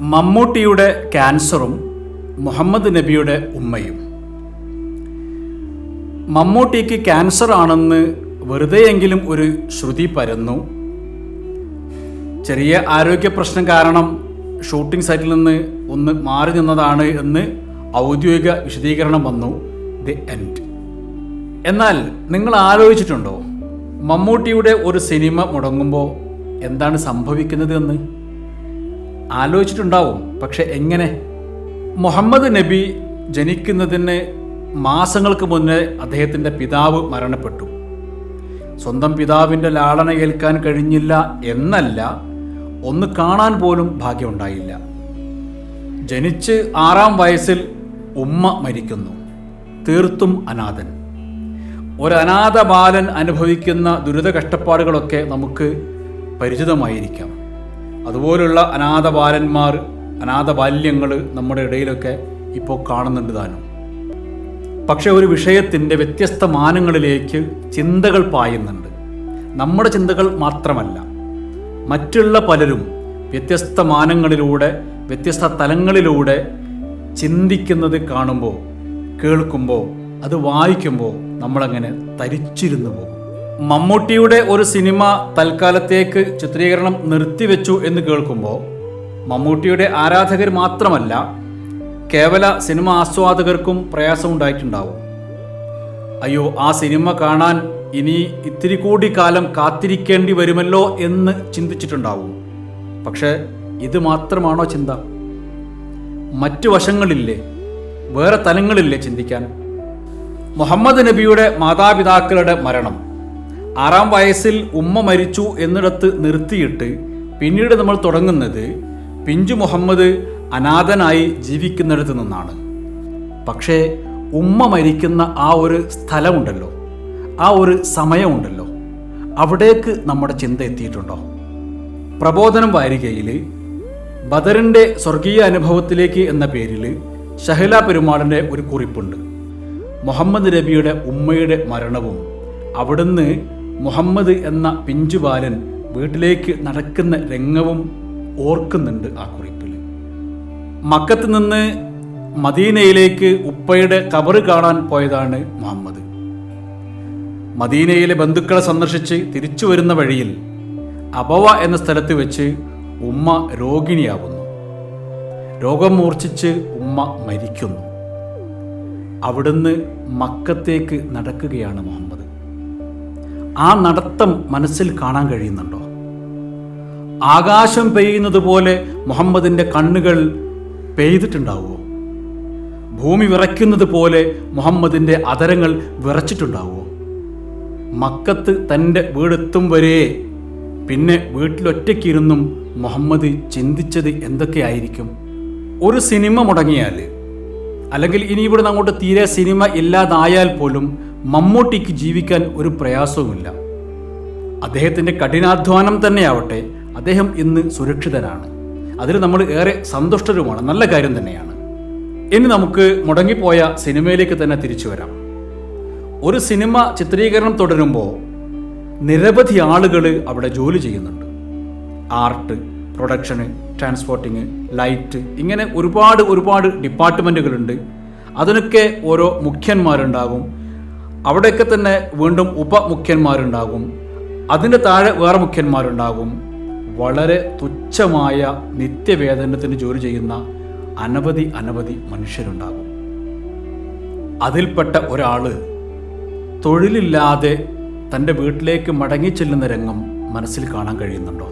മമ്മൂട്ടിയുടെ ക്യാൻസറും മുഹമ്മദ് നബിയുടെ ഉമ്മയും. മമ്മൂട്ടിക്ക് ക്യാൻസർ ആണെന്ന് വെറുതെയെങ്കിലും ഒരു ശ്രുതി പരന്നു. ചെറിയ ആരോഗ്യ പ്രശ്നം കാരണം ഷൂട്ടിംഗ് സൈറ്റിൽ നിന്ന് ഒന്ന് മാറി നിന്നതാണ് എന്ന് ഔദ്യോഗിക വിശദീകരണം വന്നു. The end. എന്നാൽ നിങ്ങൾ ആലോചിച്ചിട്ടുണ്ടോ? മമ്മൂട്ടിയുടെ ഒരു സിനിമ മുടങ്ങുമ്പോൾ എന്താണ് സംഭവിക്കുന്നത് എന്ന് ആലോചിച്ചിട്ടുണ്ടാവും. പക്ഷെ എങ്ങനെ? മുഹമ്മദ് നബി ജനിക്കുന്നതിന് മാസങ്ങൾക്ക് മുന്നേ അദ്ദേഹത്തിന്റെ പിതാവ് മരണപ്പെട്ടു. സ്വന്തം പിതാവിന്റെ ലാളന ഏൽക്കാൻ കഴിഞ്ഞില്ല എന്നല്ല ഒന്ന് കാണാൻ പോലും ഭാഗ്യമുണ്ടായില്ല. ജനിച്ച് ആറാം വയസ്സിൽ ഉമ്മ മരിക്കുന്നു. തീർത്തും അനാഥൻ. ഒരു അനാഥ ബാലൻ അനുഭവിക്കുന്ന ദുരിത കഷ്ടപ്പാടുകളൊക്കെ നമുക്ക് പരിചിതമായിരിക്കാം. അതുപോലുള്ള അനാഥ ബാലന്മാർ അനാഥ ബാല്യങ്ങൾ നമ്മുടെ ഇടയിലൊക്കെ ഇപ്പോൾ കാണുന്നുണ്ട് താനും. പക്ഷെ ഒരു വിഷയത്തിന്റെ വ്യത്യസ്ത മാനങ്ങളിലേക്ക് ചിന്തകൾ പായുന്നുണ്ട്. നമ്മുടെ ചിന്തകൾ മാത്രമല്ല മറ്റുള്ള പലരും വ്യത്യസ്ത മാനങ്ങളിലൂടെ വ്യത്യസ്ത തലങ്ങളിലൂടെ ചിന്തിക്കുന്നത് കാണുമ്പോൾ കേൾക്കുമ്പോൾ അത് വായിക്കുമ്പോൾ നമ്മളങ്ങനെ തരിച്ചിരുന്നു പോകും. മമ്മൂട്ടിയുടെ ഒരു സിനിമ തൽക്കാലത്തേക്ക് ചിത്രീകരണം നിർത്തിവെച്ചു എന്ന് കേൾക്കുമ്പോൾ മമ്മൂട്ടിയുടെ ആരാധകർ മാത്രമല്ല കേവല സിനിമ ആസ്വാദകർക്കും പ്രയാസമുണ്ടായിട്ടുണ്ടാവും. അയ്യോ ആ സിനിമ കാണാൻ ഇനി ഇത്തിരി കൂടി കാലം കാത്തിരിക്കേണ്ടി വരുമല്ലോ എന്ന് ചിന്തിച്ചിട്ടുണ്ടാവും. പക്ഷേ ഇത് മാത്രമാണോ ചിന്ത? മറ്റു വശങ്ങളില്ലേ? വേറെ തലങ്ങളില്ലേ ചിന്തിക്കാൻ? മുഹമ്മദ് നബിയുടെ മാതാപിതാക്കളുടെ മരണം. ആറാം വയസ്സിൽ ഉമ്മ മരിച്ചു എന്നിടത്ത് നിർത്തിയിട്ട് പിന്നീട് നമ്മൾ തുടങ്ങുന്നത് പിഞ്ചു മുഹമ്മദ് അനാഥനായി ജീവിക്കുന്നിടത്ത് നിന്നാണ്. പക്ഷേ ഉമ്മ മരിക്കുന്ന ആ ഒരു സ്ഥലമുണ്ടല്ലോ. ആ ഒരു സമയമുണ്ടല്ലോ. അവിടേക്ക് നമ്മുടെ ചിന്ത എത്തിയിട്ടുണ്ടോ? പ്രബോധനം വാരികയിൽ ബദറിന്റെ സ്വർഗീയ അനുഭവത്തിലേക്ക് എന്ന പേരിൽ ഷഹല പെരുമാളിന്റെ ഒരു കുറിപ്പുണ്ട്. മുഹമ്മദ് നബിയുടെ ഉമ്മയുടെ മരണവും അവിടുന്ന് മുഹമ്മദ് എന്ന പിഞ്ചുബാലൻ വീട്ടിലേക്ക് നടക്കുന്ന രംഗവും ഓർക്കുന്നുണ്ട് ആ കുറിപ്പിൽ. മക്കത്ത് നിന്ന് മദീനയിലേക്ക് ഉപ്പയുടെ കബറ് കാണാൻ പോയതാണ് മുഹമ്മദ്. മദീനയിലെ ബന്ധുക്കളെ സന്ദർശിച്ച് തിരിച്ചു വരുന്ന വഴിയിൽ അബവ എന്ന സ്ഥലത്ത് വെച്ച് ഉമ്മ രോഗിണിയാവുന്നു. രോഗം മൂർച്ഛിച്ച് ഉമ്മ മരിക്കുന്നു. അവിടുന്ന് മക്കത്തേക്ക് നടക്കുകയാണ് മുഹമ്മദ്. ആ നടത്തം മനസ്സിൽ കാണാൻ കഴിയുന്നുണ്ടോ? ആകാശം പെയ്യുന്നത് പോലെ മുഹമ്മദിന്റെ കണ്ണുകൾ പെയ്തിട്ടുണ്ടാവുമോ ഭൂമി വിറയ്ക്കുന്നത് പോലെ മുഹമ്മദിന്റെ അതരങ്ങൾ വിറച്ചിട്ടുണ്ടാവുമോ മക്കത്ത് തന്റെ വീടെത്തും വരെ പിന്നെ വീട്ടിലൊറ്റയ്ക്കിരുന്നും മുഹമ്മദ് ചിന്തിച്ചത് എന്തൊക്കെയായിരിക്കും? ഒരു സിനിമ മുടങ്ങിയാൽ അല്ലെങ്കിൽ ഇനി ഇവിടുന്ന് അങ്ങോട്ട് തീരെ സിനിമ ഇല്ലാതായാൽ പോലും മമ്മൂട്ടിക്ക് ജീവിക്കാൻ ഒരു പ്രയാസവുമില്ല. അദ്ദേഹത്തിന്റെ കഠിനാധ്വാനം തന്നെയാവട്ടെ അദ്ദേഹം ഇന്ന് സുരക്ഷിതനാണ്. അതിൽ നമ്മൾ ഏറെ സന്തുഷ്ടരുമാണ് നല്ല കാര്യം തന്നെയാണ്. ഇനി നമുക്ക് മുടങ്ങിപ്പോയ സിനിമയിലേക്ക് തന്നെ തിരിച്ചു വരാം. ഒരു സിനിമ ചിത്രീകരണം തുടരുമ്പോൾ നിരവധി ആളുകൾ അവിടെ ജോലി ചെയ്യുന്നുണ്ട്. ആർട്ട് പ്രൊഡക്ഷന് ട്രാൻസ്പോർട്ടിങ് ലൈറ്റ് ഇങ്ങനെ ഒരുപാട് ഒരുപാട് ഡിപ്പാർട്ട്മെന്റുകളുണ്ട് അതിനൊക്കെ ഓരോ മുഖ്യന്മാരുണ്ടാകും അവിടെയൊക്കെ തന്നെ വീണ്ടും ഉപമുഖ്യന്മാരുണ്ടാകും. അതിന്റെ താഴെ വേറെ മുഖ്യന്മാരുണ്ടാകും. വളരെ തുച്ഛമായ നിത്യവേതനത്തിന് ജോലി ചെയ്യുന്ന അനവധി അനവധി മനുഷ്യരുണ്ടാകും. അതിൽപ്പെട്ട ഒരാൾ തൊഴിലില്ലാതെ തന്റെ വീട്ടിലേക്ക് മടങ്ങിച്ചെല്ലുന്ന രംഗം മനസ്സിൽ കാണാൻ കഴിയുന്നുണ്ടോ?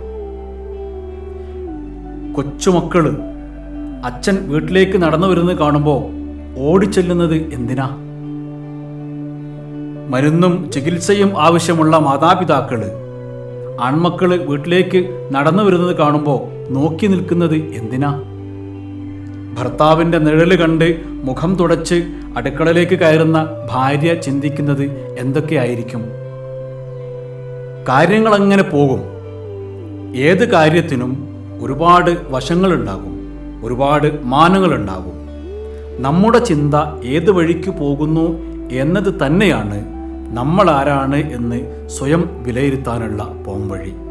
കൊച്ചുമക്കൾ അച്ഛൻ വീട്ടിലേക്ക് നടന്നു വരുന്നത് കാണുമ്പോൾ ഓടിച്ചെല്ലുന്നത് എന്തിനാ? മരുന്നും ചികിത്സയും ആവശ്യമുള്ള മാതാപിതാക്കൾ ആൺമക്കൾ വീട്ടിലേക്ക് നടന്നു വരുന്നത് കാണുമ്പോൾ നോക്കി നിൽക്കുന്നത് എന്തിനാ? ഭർത്താവിന്റെ നിഴൽ കണ്ട് മുഖം തുടച്ച് അടുക്കളയിലേക്ക് കയറുന്ന ഭാര്യ ചിന്തിക്കുന്നത് എന്തൊക്കെയായിരിക്കും? കാര്യങ്ങൾ അങ്ങനെ പോകും? ഏത് കാര്യത്തിനും ഒരുപാട് വശങ്ങളുണ്ടാകും ഒരുപാട് മാനങ്ങളുണ്ടാകും. നമ്മുടെ ചിന്ത ഏത് വഴിക്ക് പോകുന്നു എന്നത് തന്നെയാണ് നമ്മൾ ആരാണ് എന്ന് സ്വയം വിലയിരുത്താനുള്ള പോംവഴി.